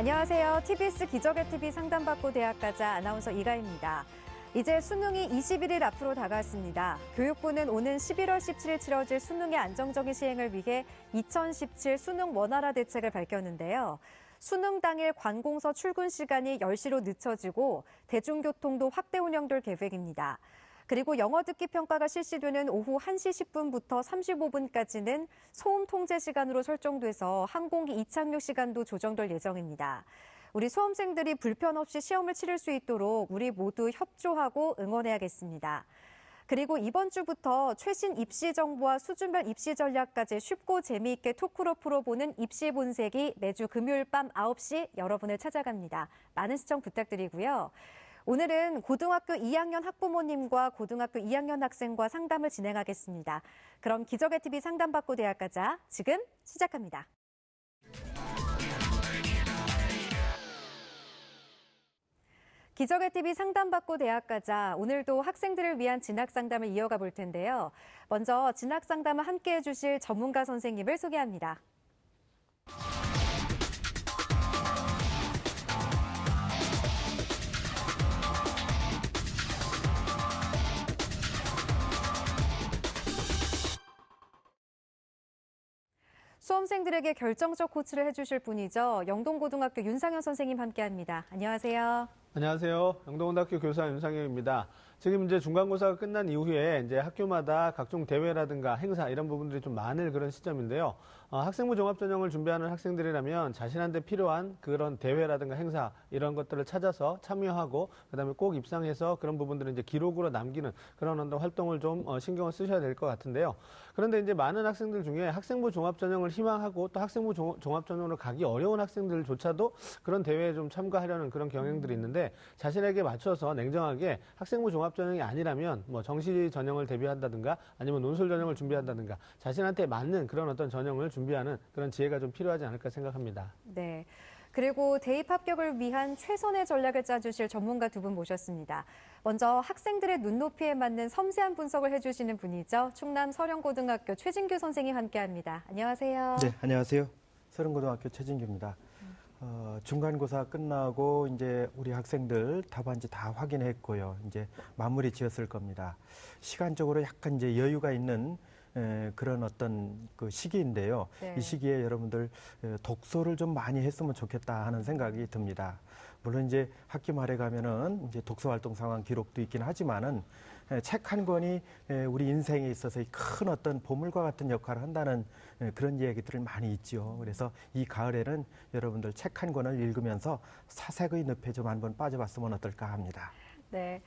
안녕하세요. TBS 기적의 TV 상담받고 대학가자 아나운서 이가입니다. 이제 수능이 21일 앞으로 다가왔습니다. 교육부는 오는 11월 17일 치러질 수능의 안정적인 시행을 위해 2017 수능 원활화 대책을 밝혔는데요. 수능 당일 관공서 출근 시간이 10시로 늦춰지고 대중교통도 확대 운영될 계획입니다. 그리고 영어 듣기 평가가 실시되는 오후 1시 10분부터 35분까지는 소음 통제 시간으로 설정돼서 항공기 이착륙 시간도 조정될 예정입니다. 우리 수험생들이 불편 없이 시험을 치를 수 있도록 우리 모두 협조하고 응원해야겠습니다. 그리고 이번 주부터 최신 입시 정보와 수준별 입시 전략까지 쉽고 재미있게 토크로 풀어보는 입시 본색이 매주 금요일 밤 9시 여러분을 찾아갑니다. 많은 시청 부탁드리고요. 오늘은 고등학교 2학년 학부모님과 고등학교 2학년 학생과 상담을 진행하겠습니다. 그럼 기적의 TV 상담받고 대학 가자 지금 시작합니다. 기적의 TV 상담받고 대학 가자 오늘도 학생들을 위한 진학 상담을 이어가 볼 텐데요. 먼저 진학 상담을 함께 해주실 전문가 선생님을 소개합니다. 수험생들에게 결정적 코치를 해주실 분이죠. 영동고등학교 윤상현 선생님 함께합니다. 안녕하세요. 안녕하세요. 영동고등학교 교사 윤상현입니다. 지금 이제 중간고사가 끝난 이후에 이제 학교마다 각종 대회라든가 행사 이런 부분들이 좀 많을 그런 시점인데요. 어, 학생부 종합전형을 준비하는 학생들이라면 자신한테 필요한 그런 대회라든가 행사 이런 것들을 찾아서 참여하고 그다음에 꼭 입상해서 그런 부분들을 이제 기록으로 남기는 그런 어떤 활동을 좀 어, 신경을 쓰셔야 될 것 같은데요. 그런데 이제 많은 학생들 중에 학생부 종합전형을 희망하고 또 학생부 종- 종합전형으로 가기 어려운 학생들조차도 그런 대회에 좀 참가하려는 그런 경향들이 있는데 자신에게 맞춰서 냉정하게 학생부 종합전형이 아니라면 뭐 정시 전형을 대비한다든가 아니면 논술 전형을 준비한다든가 자신한테 맞는 그런 어떤 전형을 준비 하는 그런 지혜가 좀 필요하지 않을까 생각합니다. 네. 그리고 대입 합격을 위한 최선의 전략을 짜주실 전문가 두 분 모셨습니다. 먼저 학생들의 눈높이에 맞는 섬세한 분석을 해주시는 분이죠. 충남 서령고등학교 최진규 선생님 함께합니다. 안녕하세요. 네, 안녕하세요. 서른고등학교 최진규입니다. 어, 중간고사 끝나고 이제 우리 학생들 답안지 다 확인했고요. 이제 마무리 지었을 겁니다. 시간적으로 약간 이제 여유가 있는 에, 그런 어떤 그 시기인데요. 네. 이 시기에 여러분들 에, 독서를 좀 많이 했으면 좋겠다 하는 생각이 듭니다. 물론 이제 학기 말에 가면은 이제 독서 활동 상황 기록도 있긴 하지만은 책 한 권이 에, 우리 인생에 있어서 큰 어떤 보물과 같은 역할을 한다는 에, 그런 얘기들을 많이 있죠. 그래서 이 가을에는 여러분들 책 한 권을 읽으면서 사색의 늪에 좀 한번 빠져봤으면 어떨까 합니다. 네.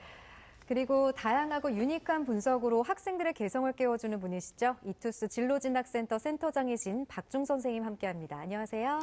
그리고 다양하고 유니크한 분석으로 학생들의 개성을 깨워주는 분이시죠. 이투스 진로진학센터 센터장이신 박중 선생님 함께합니다. 안녕하세요.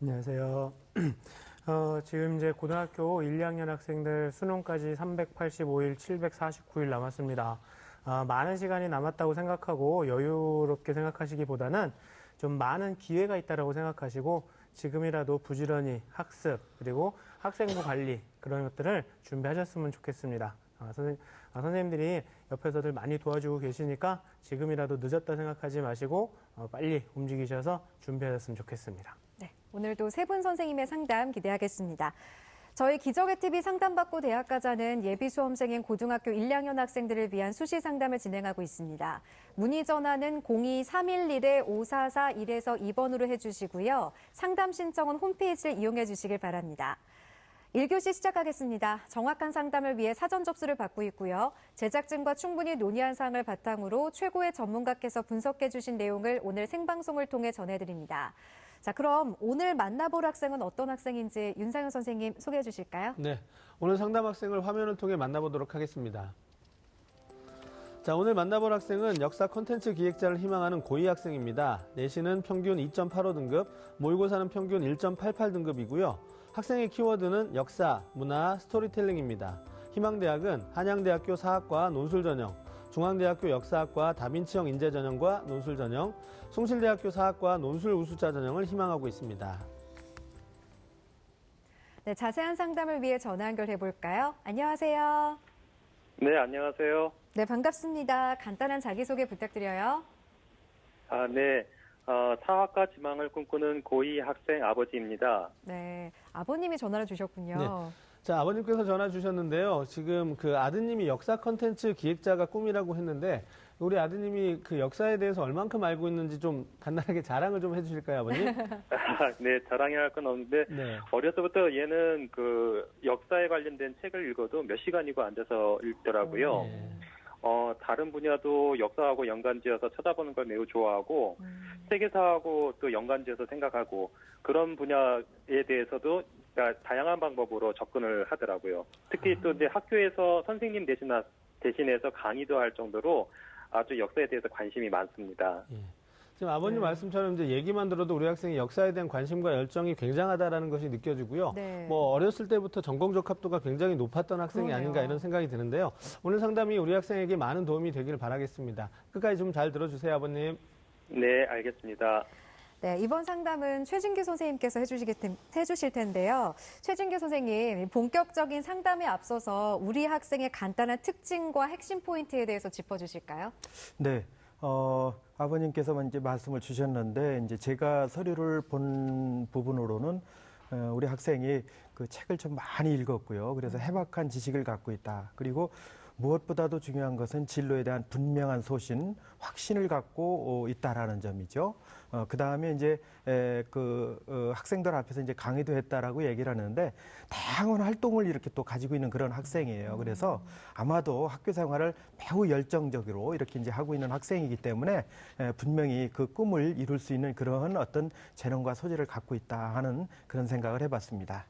안녕하세요. 어, 지금 이제 고등학교 1, 2학년 학생들 수능까지 385일, 749일 남았습니다. 아, 많은 시간이 남았다고 생각하고 여유롭게 생각하시기보다는 좀 많은 기회가 있다라고 생각하시고 지금이라도 부지런히 학습 그리고 학생부 관리 그런 것들을 준비하셨으면 좋겠습니다. 아, 선생, 아, 선생님들이 옆에서들 많이 도와주고 계시니까 지금이라도 늦었다 생각하지 마시고 어, 빨리 움직이셔서 준비하셨으면 좋겠습니다. 네, 오늘도 세 분 선생님의 상담 기대하겠습니다. 저희 기적의 TV 상담받고 대학 가자는 예비 수험생인 고등학교 1, 2학년 학생들을 위한 수시 상담을 진행하고 있습니다. 문의 전화는 02-311-5441에서 2번으로 해주시고요. 상담 신청은 홈페이지를 이용해 주시길 바랍니다. 1교시 시작하겠습니다. 정확한 상담을 위해 사전 접수를 받고 있고요. 제작진과 충분히 논의한 사항을 바탕으로 최고의 전문가께서 분석해 주신 내용을 오늘 생방송을 통해 전해드립니다. 자, 그럼 오늘 만나볼 학생은 어떤 학생인지 윤상현 선생님 소개해 주실까요? 네. 오늘 상담 학생을 화면을 통해 만나보도록 하겠습니다. 자, 오늘 만나볼 학생은 역사 콘텐츠 기획자를 희망하는 고2 학생입니다. 내신은 평균 2.85 등급, 모의고사는 평균 1.88 등급이고요. 학생의 키워드는 역사, 문화, 스토리텔링입니다. 희망대학은 한양대학교 사학과 논술 전형, 중앙대학교 역사학과 다빈치형 인재 전형과 논술 전형, 숭실대학교 사학과 논술 우수자 전형을 희망하고 있습니다. 네, 자세한 상담을 위해 전화 연결해 볼까요? 안녕하세요. 네, 안녕하세요. 네, 반갑습니다. 간단한 자기소개 부탁드려요. 아, 네. 어, 사학과 지망을 꿈꾸는 고2 학생 아버지입니다. 네, 아버님이 전화를 주셨군요. 네. 자, 아버님께서 전화 주셨는데요. 지금 그 아드님이 역사 컨텐츠 기획자가 꿈이라고 했는데 우리 아드님이 그 역사에 대해서 얼만큼 알고 있는지 좀 간단하게 자랑을 좀 해주실까요, 아버님? 네, 자랑할 건 없는데 네. 어려서부터 얘는 그 역사에 관련된 책을 읽어도 몇 시간이고 앉아서 읽더라고요. 네. 어, 다른 분야도 역사하고 연관지어서 쳐다보는 걸 매우 좋아하고 음, 세계사하고 또 연관지어서 생각하고 그런 분야에 대해서도 그러니까 다양한 방법으로 접근을 하더라고요. 특히 또 이제 학교에서 선생님 대신 대신해서 강의도 할 정도로 아주 역사에 대해서 관심이 많습니다. 예. 지금 아버님 네. 말씀처럼 이제 얘기만 들어도 우리 학생이 역사에 대한 관심과 열정이 굉장하다라는 것이 느껴지고요. 네. 뭐 어렸을 때부터 전공 적합도가 굉장히 높았던 학생이 그러네요. 아닌가 이런 생각이 드는데요. 오늘 상담이 우리 학생에게 많은 도움이 되기를 바라겠습니다. 끝까지 좀 잘 들어주세요, 아버님. 네, 알겠습니다. 네, 이번 상담은 최진규 선생님께서 해주실 텐데요. 최진규 선생님, 본격적인 상담에 앞서서 우리 학생의 간단한 특징과 핵심 포인트에 대해서 짚어주실까요? 네. 어, 아버님께서 이제 말씀을 주셨는데 이제 제가 서류를 본 부분으로는 어, 우리 학생이 그 책을 좀 많이 읽었고요. 그래서 해박한 지식을 갖고 있다. 그리고 무엇보다도 중요한 것은 진로에 대한 분명한 소신, 확신을 갖고 어, 있다라는 점이죠. 어, 그 다음에 이제 에, 그 어, 학생들 앞에서 이제 강의도 했다라고 얘기를 하는데 다양한 활동을 이렇게 또 가지고 있는 그런 학생이에요. 그래서 아마도 학교 생활을 매우 열정적으로 이렇게 이제 하고 있는 학생이기 때문에 에, 분명히 그 꿈을 이룰 수 있는 그런 어떤 재능과 소질을 갖고 있다 하는 그런 생각을 해봤습니다.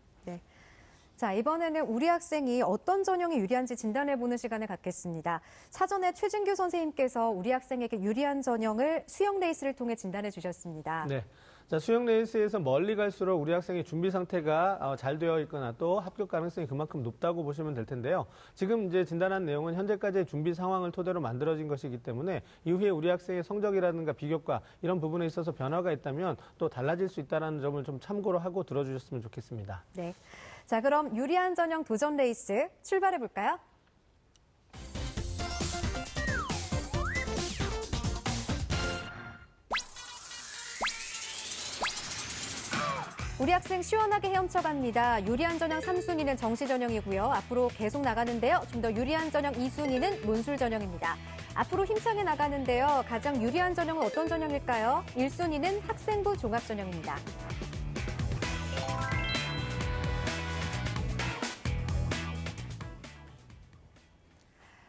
자, 이번에는 우리 학생이 어떤 전형이 유리한지 진단해보는 시간을 갖겠습니다. 사전에 최진규 선생님께서 우리 학생에게 유리한 전형을 수영 레이스를 통해 진단해 주셨습니다. 네. 자, 수영 레이스에서 멀리 갈수록 우리 학생의 준비 상태가 어, 잘 되어 있거나 또 합격 가능성이 그만큼 높다고 보시면 될 텐데요. 지금 이제 진단한 내용은 현재까지의 준비 상황을 토대로 만들어진 것이기 때문에 이후에 우리 학생의 성적이라든가 비교과 이런 부분에 있어서 변화가 있다면 또 달라질 수 있다는 점을 좀 참고로 하고 들어주셨으면 좋겠습니다. 네. 자, 그럼 유리한 전형 도전 레이스 출발해 볼까요? 우리 학생 시원하게 헤엄쳐 갑니다. 유리한 전형 3순위는 정시 전형이고요. 앞으로 계속 나가는데요. 좀 더 유리한 전형 2순위는 논술 전형입니다. 앞으로 힘차게 나가는데요. 가장 유리한 전형은 어떤 전형일까요? 1순위는 학생부 종합 전형입니다.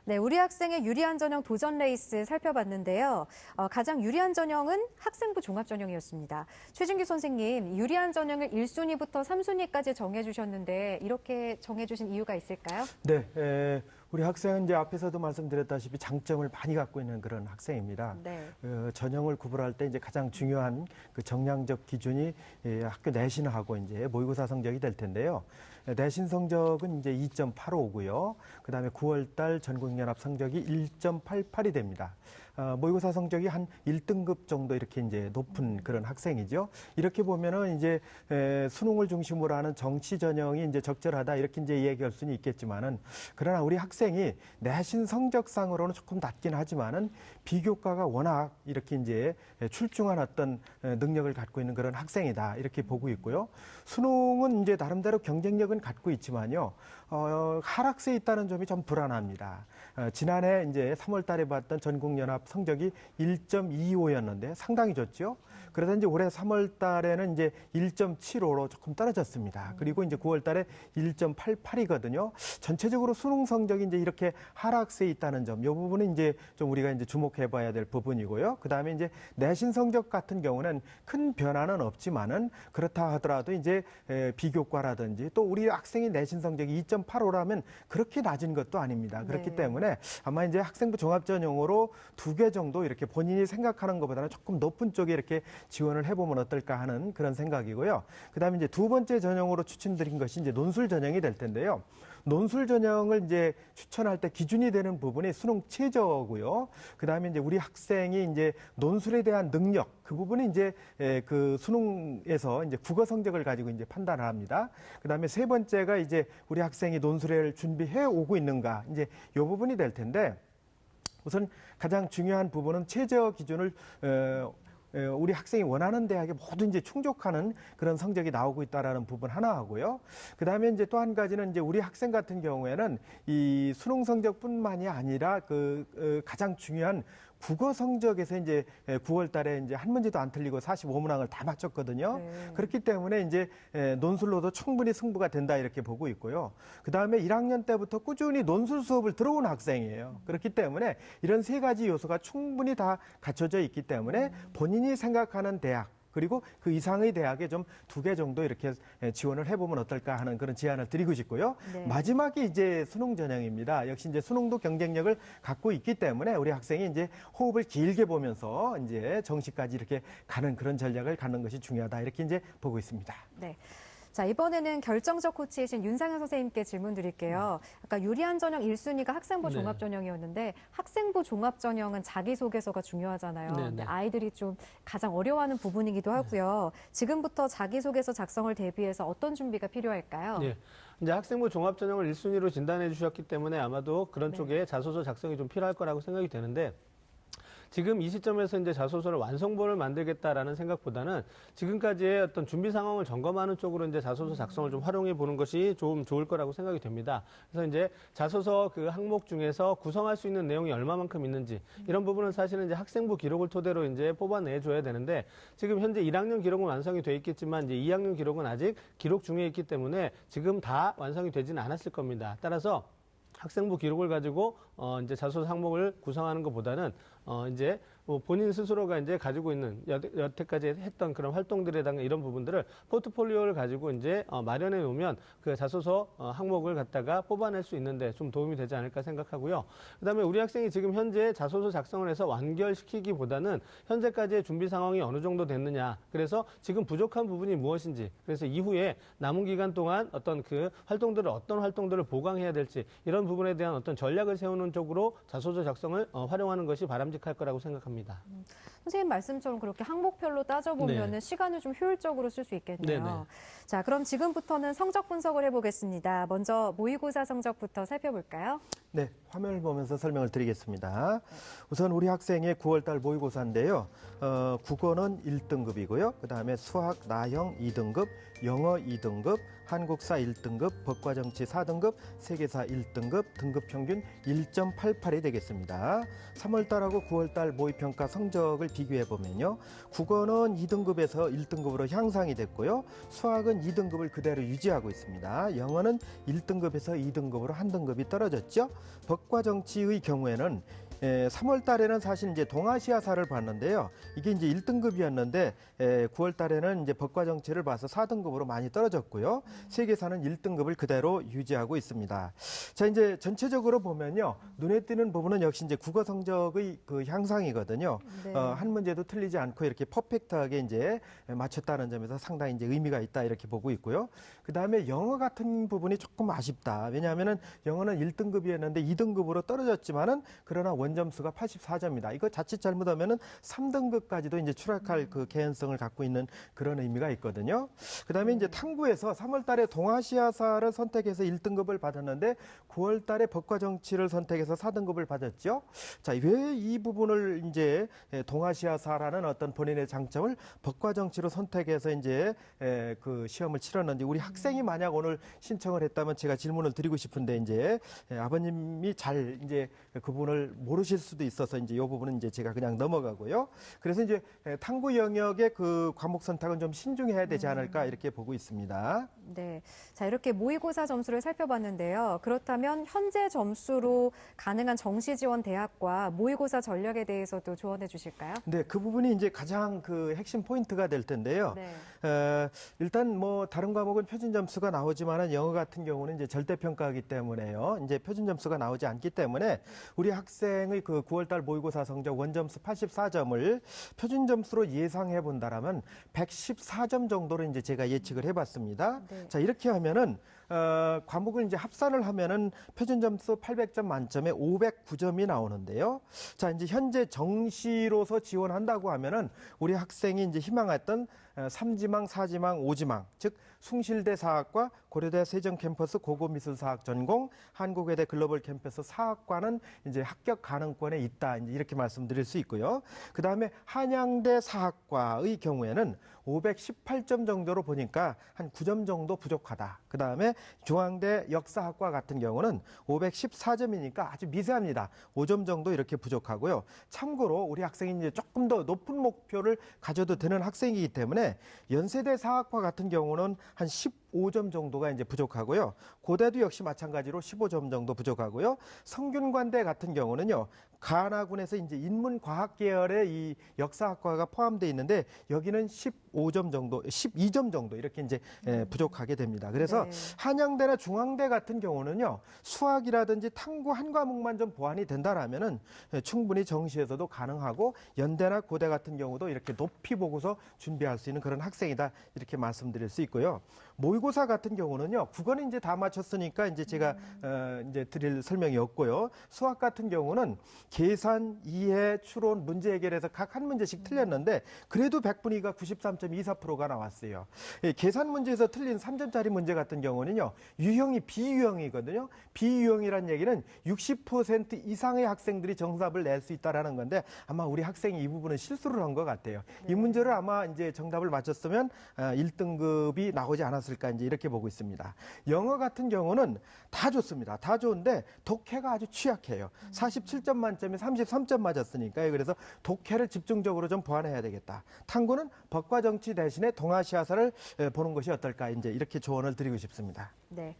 네, 우리 학생의 유리한 전형 도전 레이스 살펴봤는데요. 어, 가장 유리한 전형은 학생부 종합 전형이었습니다. 최진규 선생님, 유리한 전형을 1순위부터 3순위까지 정해주셨는데 이렇게 정해주신 이유가 있을까요? 네, 에, 우리 학생은 이제 앞에서도 말씀드렸다시피 장점을 많이 갖고 있는 그런 학생입니다. 네. 어, 전형을 구분할 때 이제 가장 중요한 그 정량적 기준이 예, 학교 내신하고 이제 모의고사 성적이 될 텐데요. 예, 내신 성적은 이제 2.85고요. 그다음에 9월 달 전국연합 성적이 1.88이 됩니다. 어, 모의고사 성적이 한 1등급 정도 이렇게 이제 높은 그런 학생이죠. 이렇게 보면은 이제 에, 수능을 중심으로 하는 정치 전형이 이제 적절하다 이렇게 이제 얘기할 수는 있겠지만은 그러나 우리 학생이 내신 성적상으로는 조금 낮긴 하지만은 비교과가 워낙 이렇게 이제 출중한 어떤 능력을 갖고 있는 그런 학생이다 이렇게 보고 있고요. 수능은 이제 나름대로 경쟁력은 갖고 있지만요. 어, 하락세에 있다는 점이 좀 불안합니다. 어, 지난해 이제 3월 달에 봤던 전국 연합 성적이 1.25였는데 상당히 좋죠. 그래서 이제 올해 3월 달에는 이제 1.75로 조금 떨어졌습니다. 그리고 이제 9월 달에 1.88이거든요. 전체적으로 수능 성적이 이제 이렇게 하락세에 있다는 점, 이 부분은 이제 좀 우리가 이제 주목해 봐야 될 부분이고요. 그 다음에 이제 내신 성적 같은 경우는 큰 변화는 없지만은 그렇다 하더라도 이제 에, 비교과라든지 또 우리 학생이 내신 성적이 2.85라면 그렇게 낮은 것도 아닙니다. 그렇기 네. 때문에 아마 이제 학생부 종합 전형으로 두 개 정도 이렇게 본인이 생각하는 것보다는 조금 높은 쪽에 이렇게 지원을 해보면 어떨까 하는 그런 생각이고요. 그다음에 이제 두 번째 전형으로 추천드린 것이 이제 논술 전형이 될 텐데요. 논술 전형을 이제 추천할 때 기준이 되는 부분이 수능 최저고요. 그다음에 이제 우리 학생이 이제 논술에 대한 능력 그 부분이 이제 에, 그 수능에서 이제 국어 성적을 가지고 이제 판단을 합니다. 그다음에 세 번째가 이제 우리 학생이 논술을 준비해 오고 있는가 이제 요 부분이 될 텐데 우선 가장 중요한 부분은 최저 기준을 어, 에, 우리 학생이 원하는 대학에 모두 이제 충족하는 그런 성적이 나오고 있다라는 부분 하나 하고요. 그 다음에 이제 또 한 가지는 이제 우리 학생 같은 경우에는 이 수능 성적뿐만이 아니라 그 어, 가장 중요한 국어 성적에서 이제 9월 달에 이제 한 문제도 안 틀리고 45문항을 다 맞췄거든요. 네. 그렇기 때문에 이제 에, 논술로도 충분히 승부가 된다 이렇게 보고 있고요. 그 다음에 1학년 때부터 꾸준히 논술 수업을 들어온 학생이에요. 그렇기 때문에 이런 세 가지 요소가 충분히 다 갖춰져 있기 때문에 본인이 생각하는 대학 그리고 그 이상의 대학에 좀 두 개 정도 이렇게 에, 지원을 해보면 어떨까 하는 그런 제안을 드리고 싶고요. 네. 마지막이 이제 수능 전형입니다. 역시 이제 수능도 경쟁력을 갖고 있기 때문에 우리 학생이 이제 호흡을 길게 보면서 이제 정시까지 이렇게 가는 그런 전략을 갖는 것이 중요하다 이렇게 이제 보고 있습니다. 네. 자, 이번에는 결정적 코치이신 윤상현 선생님께 질문 드릴게요. 아까 유리한 전형 1순위가 학생부 네. 종합 전형이었는데 학생부 종합 전형은 자기소개서가 중요하잖아요. 네, 네. 아이들이 좀 가장 어려워하는 부분이기도 하고요. 지금부터 자기소개서 작성을 대비해서 어떤 준비가 필요할까요? 예. 이제 학생부 종합 전형을 1순위로 진단해 주셨기 때문에 아마도 그런 네. 쪽에 자소서 작성이 좀 필요할 거라고 생각이 되는데 지금 이 시점에서 이제 자소서를 완성본을 만들겠다라는 생각보다는 지금까지의 어떤 준비 상황을 점검하는 쪽으로 이제 자소서 작성을 좀 활용해 보는 것이 좀 좋을 거라고 생각이 됩니다. 그래서 이제 자소서 그 항목 중에서 구성할 수 있는 내용이 얼마만큼 있는지 이런 부분은 사실은 이제 학생부 기록을 토대로 이제 뽑아내 줘야 되는데 지금 현재 1학년 기록은 완성이 돼 있겠지만 이제 2학년 기록은 아직 기록 중에 있기 때문에 지금 다 완성이 되지는 않았을 겁니다. 따라서 학생부 기록을 가지고 어 이제 자소서 항목을 구성하는 것보다는 어 이제 뭐 본인 스스로가 이제 가지고 있는 여, 여태까지 했던 그런 활동들에 대한 이런 부분들을 포트폴리오를 가지고 이제 어 마련해 놓으면 그 자소서 어 항목을 갖다가 뽑아낼 수 있는데 좀 도움이 되지 않을까 생각하고요. 그다음에 우리 학생이 지금 현재 자소서 작성을 해서 완결시키기보다는 현재까지의 준비 상황이 어느 정도 됐느냐. 그래서 지금 부족한 부분이 무엇인지. 그래서 이후에 남은 기간 동안 어떤 그 활동들을 어떤 활동들을 보강해야 될지 이런 부분에 대한 어떤 전략을 세우는 쪽으로 자소서 작성을 어, 활용하는 것이 바람직할 거라고 생각합니다. 선생님 말씀처럼 그렇게 항목별로 따져보면 네. 시간을 좀 효율적으로 쓸 수 있겠네요. 네네. 자, 그럼 지금부터는 성적 분석을 해보겠습니다. 먼저 모의고사 성적부터 살펴볼까요? 네, 화면을 보면서 설명을 드리겠습니다. 우선 우리 학생의 9월달 모의고사인데요. 어, 국어는 1등급이고요. 그 다음에 수학, 나형 2등급, 영어 2등급, 한국사 1등급, 법과정치 4등급, 세계사 1등급, 등급 평균 1.88이 되겠습니다. 3월달하고 9월달 모의평가 성적을 비교해 보면요. 국어는 2등급에서 1등급으로 향상이 됐고요. 수학은 2등급을 그대로 유지하고 있습니다. 영어는 1등급에서 2등급으로 한 등급이 떨어졌죠. 법과 정치의 경우에는 에, 3월 달에는 사실 이제 동아시아사를 봤는데요. 이게 이제 1등급이었는데 에, 9월 달에는 이제 법과 정치를 봐서 4등급으로 많이 떨어졌고요. 세계사는 1등급을 그대로 유지하고 있습니다. 자, 이제 전체적으로 보면요. 눈에 띄는 부분은 역시 이제 국어 성적의 그 향상이거든요. 네. 어, 한 문제도 틀리지 않고 이렇게 퍼펙트하게 이제 맞췄다는 점에서 상당히 이제 의미가 있다 이렇게 보고 있고요. 그 다음에 영어 같은 부분이 조금 아쉽다. 왜냐하면은 영어는 1등급이었는데 2등급으로 떨어졌지만은 그러나 원 점수가 84점이다. 이거 자칫 잘못하면은 3등급까지도 이제 추락할 그 개연성을 갖고 있는 그런 의미가 있거든요. 그 다음에 이제 탐구에서 3월 달에 동아시아사를 선택해서 1등급을 받았는데 9월 달에 법과 정치를 선택해서 4등급을 받았죠. 자, 왜 이 부분을 이제 에, 동아시아사라는 어떤 본인의 장점을 법과 정치로 선택해서 이제 에, 그 시험을 치렀는지 우리 학생이 만약 오늘 신청을 했다면 제가 질문을 드리고 싶은데 이제 에, 아버님이 잘 이제 그 부분을 모르 실 수도 있어서 이제 이 부분은 이제 제가 그냥 넘어가고요. 그래서 이제 에, 탐구 영역의 그 과목 선택은 좀 신중해야 되지 않을까 이렇게 보고 있습니다. 네. 자, 이렇게 모의고사 점수를 살펴봤는데요. 그렇다면 현재 점수로 가능한 정시 지원 대학과 모의고사 전략에 대해서도 조언해 주실까요? 네, 그 부분이 이제 가장 그 핵심 포인트가 될 텐데요. 네. 어, 일단 뭐 다른 과목은 표준 점수가 나오지만은 영어 같은 경우는 이제 절대 평가이기 때문에요. 이제 표준 점수가 나오지 않기 때문에 우리 학생의 그 9월 달 모의고사 성적 원점수 84점을 표준 점수로 예상해 본다라면 114점 정도로 이제 제가 예측을 해 봤습니다. 네. 네. 자, 이렇게 하면은 어, 과목을 이제 합산을 하면은 표준 점수 800점 만점에 509점이 나오는데요. 자, 이제 현재 정시로서 지원한다고 하면은 우리 학생이 이제 희망했던 어, 3지망, 4지망, 5지망, 즉 숭실대 사학과 고려대 세정 캠퍼스 고고미술사학 전공, 한국외대 글로벌 캠퍼스 사학과는 이제 합격 가능권에 있다. 이제 이렇게 말씀드릴 수 있고요. 그 다음에 한양대 사학과의 경우에는 518점 정도로 보니까 한 9점 정도 부족하다. 그 다음에 중앙대 역사학과 같은 경우는 514점이니까 아주 미세합니다. 5점 정도 이렇게 부족하고요. 참고로 우리 학생이 이제 조금 더 높은 목표를 가져도 되는 학생이기 때문에 연세대 사학과 같은 경우는 한 15점 정도가 이제 부족하고요. 고대도 역시 마찬가지로 15점 정도 부족하고요. 성균관대 같은 경우는요. 가나군에서 이제 인문과학 계열의 이 역사학과가 포함되어 있는데 여기는 15점 정도, 12점 정도 이렇게 이제 예, 부족하게 됩니다. 그래서 네. 한양대나 중앙대 같은 경우는요 수학이라든지 탐구 한 과목만 좀 보완이 된다라면은 예, 충분히 정시에서도 가능하고 연대나 고대 같은 경우도 이렇게 높이 보고서 준비할 수 있는 그런 학생이다 이렇게 말씀드릴 수 있고요. 모의 고사 같은 경우는요 국어는 이제 다 맞췄으니까 이제 제가 어, 이제 드릴 설명이 없고요. 수학 같은 경우는 계산, 이해, 추론, 문제 해결에서 각 한 문제씩 틀렸는데 그래도 100분위가 93.24%가 나왔어요. 예, 계산 문제에서 틀린 3점짜리 문제 같은 경우는요. 유형이 비유형이거든요. 비유형이란 얘기는 60% 이상의 학생들이 정답을 낼 수 있다라는 건데 아마 우리 학생이 이 부분은 실수를 한 것 같아요. 이 문제를 아마 이제 정답을 맞췄으면 어, 1등급이 나오지 않았을까 이제 이렇게 보고 있습니다. 영어 같은 경우는 다 좋습니다. 다 좋은데 독해가 아주 취약해요. 47점 만점에 33점 맞았으니까요. 그래서 독해를 집중적으로 좀 보완해야 되겠다. 탐구는 법과 정치 대신에 동아시아사를 에, 보는 것이 어떨까 이제 이렇게 조언을 드리고 싶습니다. 네.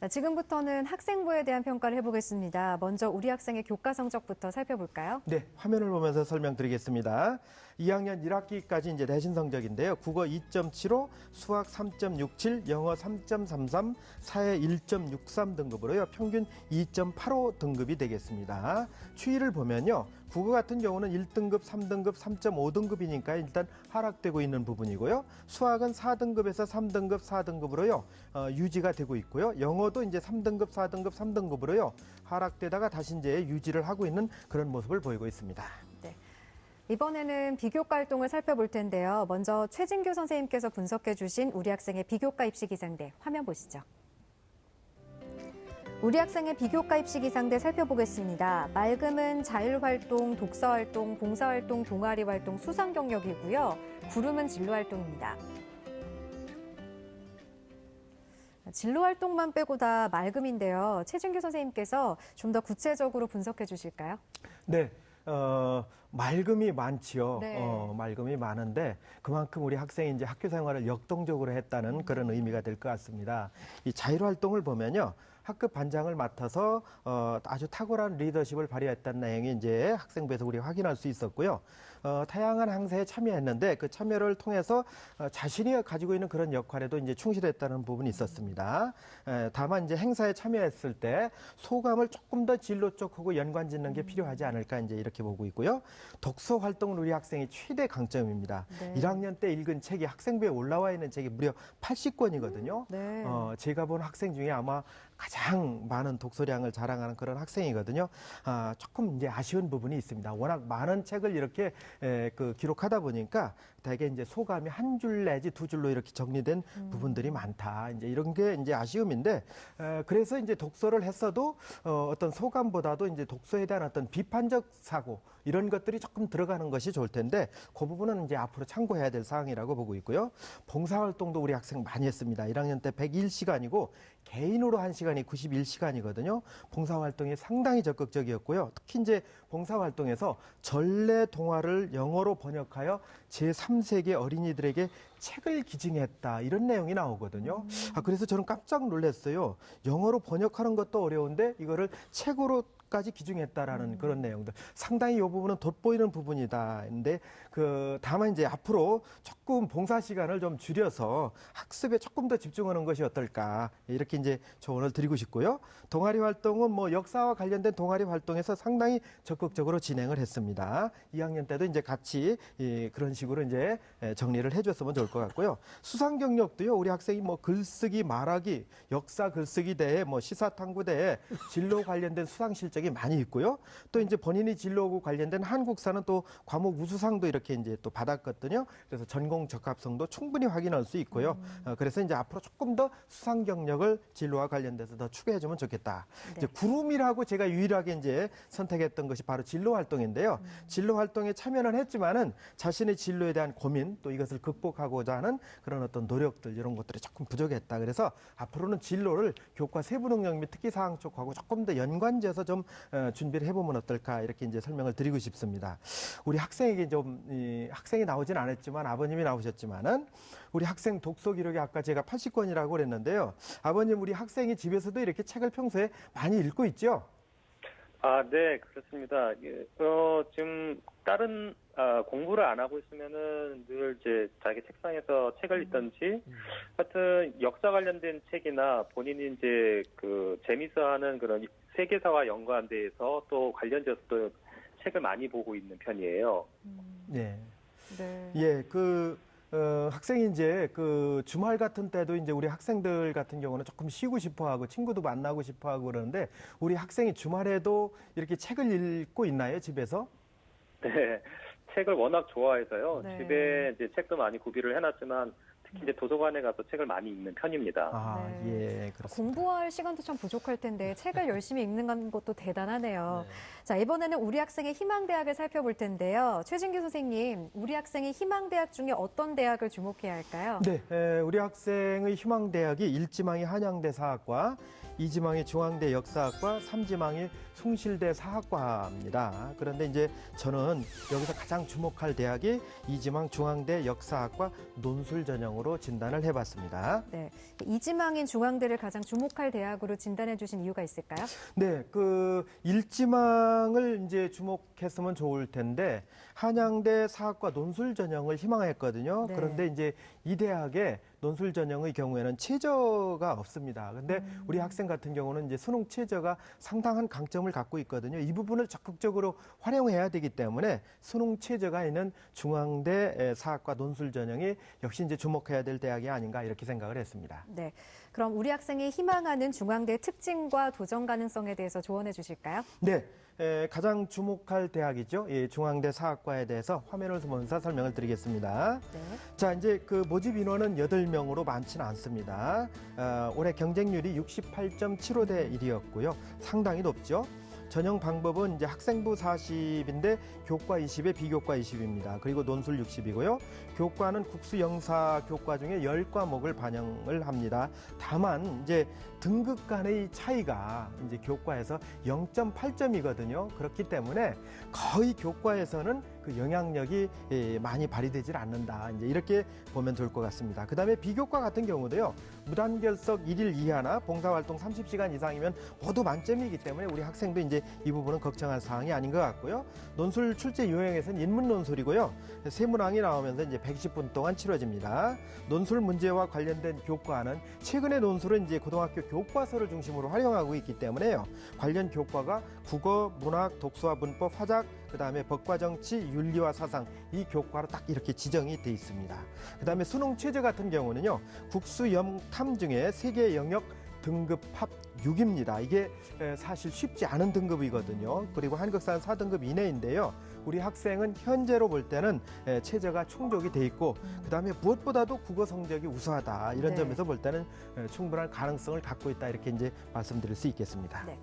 자, 지금부터는 학생부에 대한 평가를 해보겠습니다. 먼저 우리 학생의 교과 성적부터 살펴볼까요? 네, 화면을 보면서 설명드리겠습니다. 2학년 1학기까지 이제 내신 성적인데요. 국어 2.75, 수학 3.67, 영어 3.33, 사회 1.63 등급으로요. 평균 2.85 등급이 되겠습니다. 추이를 보면요. 국어 같은 경우는 1등급, 3등급, 3.5등급이니까 일단 하락되고 있는 부분이고요. 수학은 4등급에서 3등급, 4등급으로요. 어, 유지가 되고 있고요. 영어도 이제 3등급, 4등급, 3등급으로요. 하락되다가 다시 이제 유지를 하고 있는 그런 모습을 보이고 있습니다. 이번에는 비교과 활동을 살펴볼 텐데요. 먼저 최진규 선생님께서 분석해 주신 우리 학생의 비교과 입시 기상대 화면 보시죠. 우리 학생의 비교과 입시 기상대 살펴보겠습니다. 맑음은 자율활동, 독서활동, 봉사활동, 동아리활동, 수상 경력이고요. 구름은 진로활동입니다. 진로활동만 빼고 다 맑음인데요. 최진규 선생님께서 좀 더 구체적으로 분석해 주실까요? 네. 어, 맑음이 많지요. 네. 어, 맑음이 많은데 그만큼 우리 학생이 이제 학교 생활을 역동적으로 했다는 그런 의미가 될 것 같습니다. 이 자율 활동을 보면요. 학급 반장을 맡아서 어, 아주 탁월한 리더십을 발휘했다는 내용이 이제 학생부에서 우리 확인할 수 있었고요. 어, 다양한 행사에 참여했는데 그 참여를 통해서 어, 자신이 가지고 있는 그런 역할에도 이제 충실했다는 부분이 있었습니다. 에, 다만 이제 행사에 참여했을 때 소감을 조금 더 진로 쪽하고 연관 짓는 게 필요하지 않을까 이제 이렇게 보고 있고요. 독서 활동은 우리 학생의 최대 강점입니다. 네. 1학년 때 읽은 책이 학생부에 올라와 있는 책이 무려 80권이거든요. 네. 어, 제가 본 학생 중에 아마 가장 많은 독서량을 자랑하는 그런 학생이거든요. 아, 조금 이제 아쉬운 부분이 있습니다. 워낙 많은 책을 이렇게 에, 그 기록하다 보니까 대개 이제 소감이 한 줄 내지 두 줄로 이렇게 정리된 부분들이 많다. 이제 이런 게 이제 아쉬움인데 에, 그래서 이제 독서를 했어도 어, 어떤 소감보다도 이제 독서에 대한 어떤 비판적 사고 이런 것들이 조금 들어가는 것이 좋을 텐데 그 부분은 이제 앞으로 참고해야 될 사항이라고 보고 있고요. 봉사활동도 우리 학생 많이 했습니다. 1학년 때 101시간이고 개인으로 한 시간이 91시간이거든요. 봉사활동이 상당히 적극적이었고요. 특히 이제 봉사활동에서 전래 동화를 영어로 번역하여 제3 세계 어린이들에게 책을 기증했다. 이런 내용이 나오거든요. 아, 그래서 저는 깜짝 놀랐어요. 영어로 번역하는 것도 어려운데 이거를 책으로 까지 기중했다라는 그런 내용들 상당히 이 부분은 돋보이는 부분이다. 근데 그 다만 이제 앞으로 조금 봉사 시간을 좀 줄여서 학습에 조금 더 집중하는 것이 어떨까 이렇게 이제 조언을 드리고 싶고요. 동아리 활동은 뭐 역사와 관련된 동아리 활동에서 상당히 적극적으로 진행을 했습니다. 2학년 때도 이제 같이 이 그런 식으로 이제 에, 정리를 해줬으면 좋을 것 같고요. 수상 경력도요. 우리 학생이 뭐 글쓰기, 말하기, 역사 글쓰기 대회, 뭐 시사 탐구 대회, 진로 관련된 수상 실적 이 많이 있고요. 또 이제 본인이 진로하고 관련된 한국사는 또 과목 우수상도 이렇게 이제 또 받았거든요. 그래서 전공 적합성도 충분히 확인할 수 있고요. 어, 그래서 이제 앞으로 조금 더 수상 경력을 진로와 관련돼서 더 추가해주면 좋겠다. 이제 구름이라고 제가 유일하게 이제 선택했던 것이 바로 진로 활동인데요. 진로 활동에 참여는 했지만은 자신의 진로에 대한 고민 또 이것을 극복하고자 하는 그런 어떤 노력들 이런 것들이 조금 부족했다. 그래서 앞으로는 진로를 교과 세부 능력 및 특기 사항 쪽하고 조금 더 연관지어서 좀 어, 준비를 해보면 어떨까 이렇게 이제 설명을 드리고 싶습니다. 우리 학생에게 좀 이, 학생이 나오진 않았지만 아버님이 나오셨지만은 우리 학생 독서 기록이 아까 제가 80권이라고 그랬는데요. 아버님 우리 학생이 집에서도 이렇게 책을 평소에 많이 읽고 있죠? 아, 네, 그렇습니다. 예, 어, 지금 다른 아, 공부를 안 하고 있으면은 늘 이제 자기 책상에서 책을 읽던지, 하여튼 역사 관련된 책이나 본인이 이제 그 재미있어하는 그런 세계사와 연관돼서 또 관련돼서 또 책을 많이 보고 있는 편이에요. 네. 네. 예, 그 어, 학생이 이제 그 주말 같은 때도 이제 우리 학생들 같은 경우는 조금 쉬고 싶어 하고 친구도 만나고 싶어 하고 그러는데 우리 학생이 주말에도 이렇게 책을 읽고 있나요, 집에서? 네, 책을 워낙 좋아해서요. 네. 집에 이제 책도 많이 구비를 해놨지만 특히 이제 도서관에 가서 책을 많이 읽는 편입니다. 아, 네. 예, 그렇습니다. 공부할 시간도 참 부족할 텐데 책을 열심히 읽는 것도 대단하네요. 자, 이번에는 우리 학생의 희망대학을 살펴볼 텐데요. 최진규 선생님, 우리 학생의 희망대학 중에 어떤 대학을 주목해야 할까요? 네, 에, 우리 학생의 희망대학이 일지망이 한양대 사학과, 이지망이 중앙대 역사학과, 삼지망이 숭실대 사학과입니다. 그런데 이제 저는 여기서 가장 주목할 대학이 이지망 중앙대 역사학과 논술 전형으로 진단을 해봤습니다. 네. 이지망인 중앙대를 가장 주목할 대학으로 진단해 주신 이유가 있을까요? 네, 그 일지망을 이제 주목했으면 좋을 텐데 한양대 사학과 논술 전형을 희망했거든요. 네. 그런데 이제 이 대학에 논술 전형의 경우에는 최저가 없습니다. 근데 음. 우리 학생 같은 경우는 이제 수능 최저가 상당한 강점을 갖고 있거든요. 이 부분을 적극적으로 활용해야 되기 때문에 수능 최저가 있는 중앙대 사학과 논술 전형이 역시 이제 주목해야 될 대학이 아닌가 이렇게 생각을 했습니다. 네. 그럼 우리 학생이 희망하는 중앙대 특징과 도전 가능성에 대해서 조언해 주실까요? 네. 에, 가장 주목할 대학이죠. 예, 중앙대 사학과에 대해서 화면을 보면서 설명을 드리겠습니다. 네. 자, 이제 그 모집 인원은 8명으로 많지는 않습니다. 어, 올해 경쟁률이 68.75대 1이었고요. 상당히 높죠. 전형 방법은 이제 학생부 40인데 교과 20에 비교과 20입니다. 그리고 논술 60이고요. 교과는 국수 영사 교과 중에 10과목을 반영을 합니다. 다만 이제 등급 간의 차이가 이제 교과에서 0.8점이거든요. 그렇기 때문에 거의 교과에서는 그 영향력이 예, 많이 발휘되질 않는다. 이제 이렇게 보면 좋을 것 같습니다. 그 다음에 비교과 같은 경우도요. 무단결석 1일 이하나 봉사활동 30시간 이상이면 모두 만점이기 때문에 우리 학생도 이제 이 부분은 걱정할 사항이 아닌 것 같고요. 논술 출제 유형에서는 인문 논술이고요. 세문항이 나오면서 이제 120분 동안 치러집니다. 논술 문제와 관련된 교과는 최근의 논술은 이제 고등학교 교과서를 중심으로 활용하고 있기 때문에요. 관련 교과가 국어, 문학, 독서와 문법, 화작, 그다음에 법과 정치, 윤리와 사상 이 교과로 딱 이렇게 지정이 돼 있습니다. 그다음에 수능 최저 같은 경우는요. 국수 영탐 중에 세계 영역 등급 합 6입니다. 이게 에, 사실 쉽지 않은 등급이거든요. 그리고 한국사는 4등급 이내인데요. 우리 학생은 현재로 볼 때는 에, 최저가 충족이 돼 있고 그다음에 무엇보다도 국어 성적이 우수하다. 이런 네. 점에서 볼 때는 에, 충분한 가능성을 갖고 있다. 이렇게 이제 말씀드릴 수 있겠습니다. 네.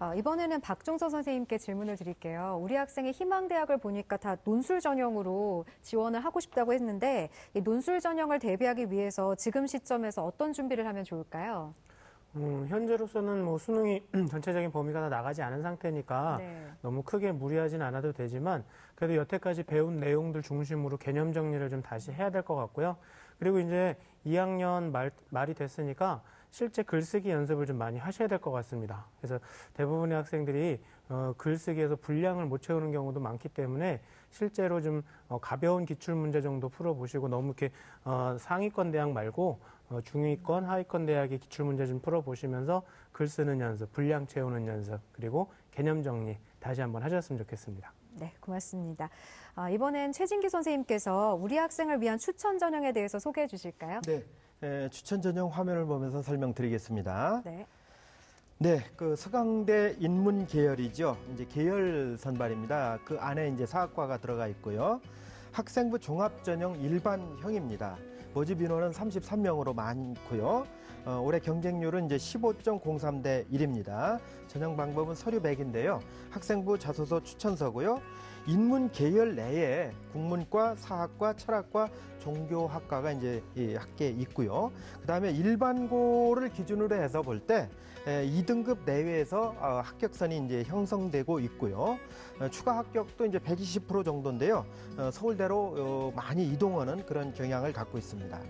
어, 이번에는 박종서 선생님께 질문을 드릴게요. 우리 학생의 희망대학을 보니까 다 논술 전형으로 지원을 하고 싶다고 했는데 이 논술 전형을 대비하기 위해서 지금 시점에서 어떤 준비를 하면 좋을까요? 음, 현재로서는 뭐 수능이 전체적인 범위가 다 나가지 않은 상태니까 네. 너무 크게 무리하진 않아도 되지만 그래도 여태까지 배운 내용들 중심으로 개념 정리를 좀 다시 해야 될 것 같고요. 그리고 이제 2학년 말, 말이 됐으니까 실제 글쓰기 연습을 좀 많이 하셔야 될 것 같습니다. 그래서 대부분의 학생들이 어, 글쓰기에서 분량을 못 채우는 경우도 많기 때문에 실제로 좀 어, 가벼운 기출 문제 정도 풀어보시고 너무 이렇게 어, 상위권 대학 말고 어, 중위권, 하위권 대학의 기출 문제 좀 풀어보시면서 글 쓰는 연습, 분량 채우는 연습, 그리고 개념 정리 다시 한번 하셨으면 좋겠습니다. 네, 고맙습니다. 아, 이번엔 최진기 선생님께서 우리 학생을 위한 추천 전형에 대해서 소개해 주실까요? 네, 에, 추천 전형 화면을 보면서 설명드리겠습니다. 네. 네, 그 서강대 인문 계열이죠. 이제 계열 선발입니다. 그 안에 이제 사학과가 들어가 있고요. 학생부 종합 전형 일반형입니다. 모집 인원은 33명으로 많고요. 어, 올해 경쟁률은 이제 15.03대 1입니다. 전형 방법은 서류 100인데요. 학생부 자소서 추천서고요. 인문 계열 내에 국문과, 사학과, 철학과, 종교학과가 이제 이 학계에 있고요. 그다음에 일반고를 기준으로 해서 볼 때 2등급 내외에서 어, 합격선이 이제 형성되고 있고요. 어, 추가 합격도 이제 120% 정도인데요. 어, 서울대로 어, 많이 이동하는 그런 경향을 갖고 있습니다.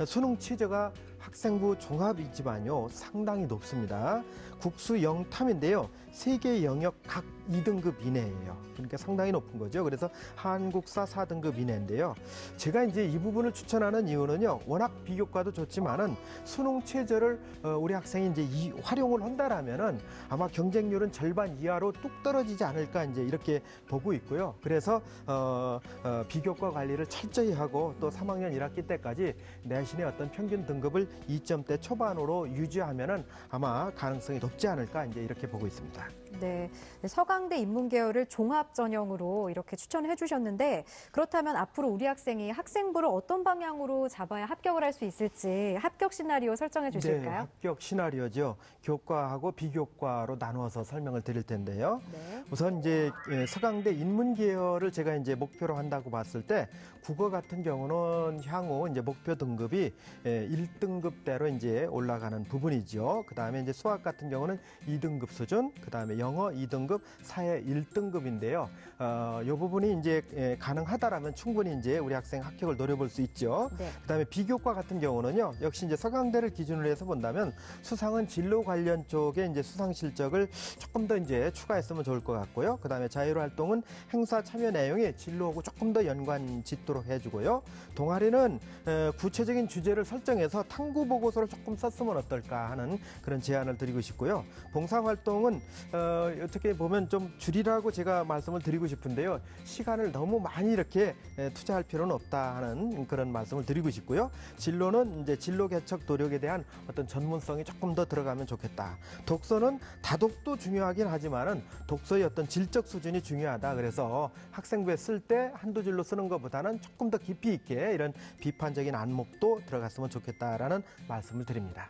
어, 수능 취재가 학생부 종합이지만요 상당히 높습니다. 국수 영탐인데요 세개 영역 각 2등급 이내예요. 그러니까 상당히 높은 거죠. 그래서 한국사 4등급 이내인데요. 제가 이제 이 부분을 추천하는 이유는요 워낙 비교과도 좋지만은 수능 최저를 어, 우리 학생이 이제 이 활용을 한다라면은 아마 경쟁률은 절반 이하로 뚝 떨어지지 않을까 이제 이렇게 보고 있고요. 그래서 어, 어, 비교과 관리를 철저히 하고 또 3학년 1학기 때까지 내신의 어떤 평균 등급을 2점대 초반으로 유지하면은 아마 가능성이 높지 않을까 이제 이렇게 보고 있습니다. 네. 네, 서강대 인문계열을 종합 전형으로 이렇게 추천해 주셨는데 그렇다면 앞으로 우리 학생이 학생부를 어떤 방향으로 잡아야 합격을 할 수 있을지 합격 시나리오 설정해 네, 주실까요? 합격 시나리오죠. 교과하고 비교과로 나누어서 설명을 드릴 텐데요. 네. 우선 이제 예, 서강대 인문 계열을 제가 이제 목표로 한다고 봤을 때 국어 같은 경우는 향후 이제 목표 등급이 예, 1등급대로 이제 올라가는 부분이죠. 그다음에 이제 수학 같은 경우는 2등급 수준, 그다음에 영어 2등급, 사회 1등급인데요. 어, 이 부분이 이제 예, 가능하다라면 충분히 이제 우리 학생 합격을 노려볼 수 있죠. 네. 그다음에 비교과 같은 경우는요. 역시 이제 서강대를 기준으로 해서 본다면 수상은 진로 관련 쪽에 이제 수상 실적을 조금 더 이제 추가했으면 좋을 것 같고요. 그다음에 자율 활동은 행사 참여 내용이 진로하고 조금 더 연관 짓도록 해주고요. 동아리는 에, 구체적인 주제를 설정해서 탐구 보고서를 조금 썼으면 어떨까 하는 그런 제안을 드리고 싶고요. 봉사 활동은 어, 어떻게 보면 좀 줄이라고 제가 말씀을 드리고 싶은데요. 시간을 너무 많이 이렇게 에, 투자할 필요는 없다 하는 그런 말씀을 드리고 싶고요. 진로는 이제 진로 개척 노력에 대한 어떤 전문성이 조금 더 들어가면 좋겠다. 독서는 다독도 중요하긴 하지만은 독서의 어떤 질적 수준이 중요하다. 그래서 학생부에 쓸 때 한두 줄로 쓰는 것보다는 조금 더 깊이 있게 이런 비판적인 안목도 들어갔으면 좋겠다라는 말씀을 드립니다.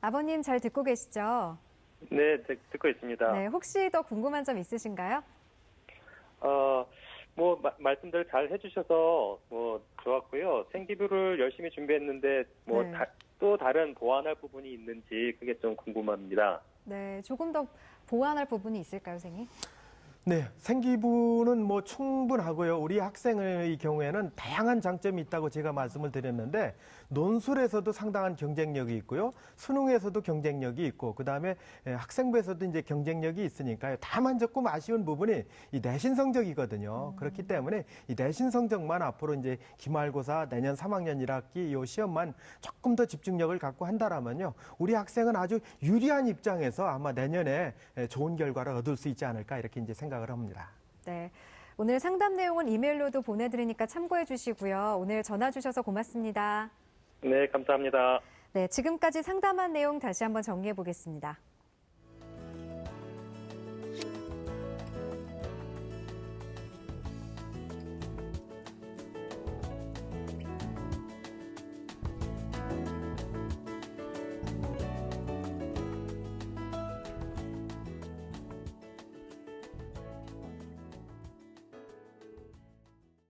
아버님 잘 듣고 계시죠? 네, 듣- 듣고 있습니다. 네. 혹시 더 궁금한 점 있으신가요? 어, 뭐 마- 말씀들 잘 해주셔서 뭐 좋았고요. 생기부를 열심히 준비했는데 뭐 네. 또 다른 보완할 부분이 있는지 그게 좀 궁금합니다. 네. 조금 더 보완할 부분이 있을까요, 선생님? 네, 생기부는 뭐 충분하고요. 우리 학생의 경우에는 다양한 장점이 있다고 제가 말씀을 드렸는데 논술에서도 상당한 경쟁력이 있고요. 수능에서도 경쟁력이 있고 그다음에 예, 학생부에서도 이제 경쟁력이 있으니까요. 다만 조금 아쉬운 부분이 이 내신 성적이거든요. 그렇기 때문에 이 내신 성적만 앞으로 이제 기말고사 내년 3학년 1학기 요 시험만 조금 더 집중력을 갖고 한다라면요. 우리 학생은 아주 유리한 입장에서 아마 내년에 예, 좋은 결과를 얻을 수 있지 않을까 이렇게 이제 생각을 합니다. 네. 오늘 상담 내용은 이메일로도 보내드리니까 참고해 주시고요. 오늘 전화 주셔서 고맙습니다. 네, 감사합니다. 네, 지금까지 상담한 내용 다시 한번 정리해 보겠습니다.